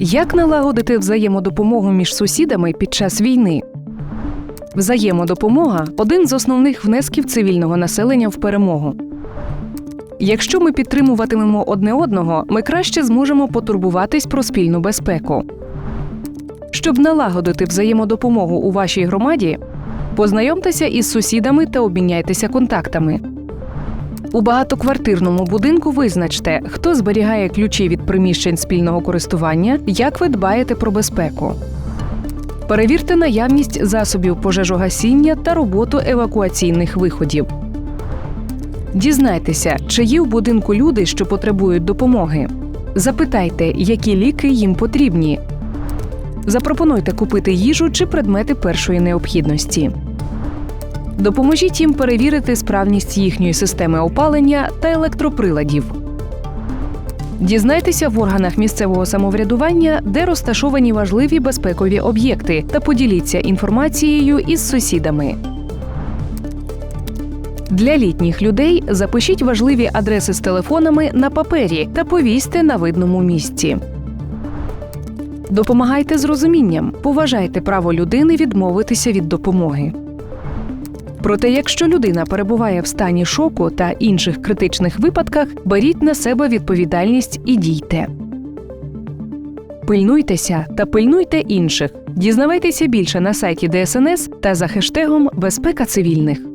Як налагодити взаємодопомогу між сусідами під час війни? Взаємодопомога один з основних внесків цивільного населення в перемогу. Якщо ми підтримуватимемо одне одного, ми краще зможемо потурбуватись про спільну безпеку. Щоб налагодити взаємодопомогу у вашій громаді, познайомтеся із сусідами та обміняйтеся контактами. У багатоквартирному будинку визначте, хто зберігає ключі від приміщень спільного користування, як ви дбаєте про безпеку. Перевірте наявність засобів пожежогасіння та роботу евакуаційних виходів. Дізнайтеся, чи є в будинку люди, що потребують допомоги. Запитайте, які ліки їм потрібні. Запропонуйте купити їжу чи предмети першої необхідності. Допоможіть їм перевірити справність їхньої системи опалення та електроприладів. Дізнайтеся в органах місцевого самоврядування, де розташовані важливі безпекові об'єкти, та поділіться інформацією із сусідами. Для літніх людей запишіть важливі адреси з телефонами на папері та повісьте на видному місці. Допомагайте з розумінням, поважайте право людини відмовитися від допомоги. Проте, якщо людина перебуває в стані шоку та інших критичних випадках, беріть на себе відповідальність і дійте. Пильнуйтеся та пильнуйте інших. Дізнавайтеся більше на сайті ДСНС та за хештегом Безпека цивільних.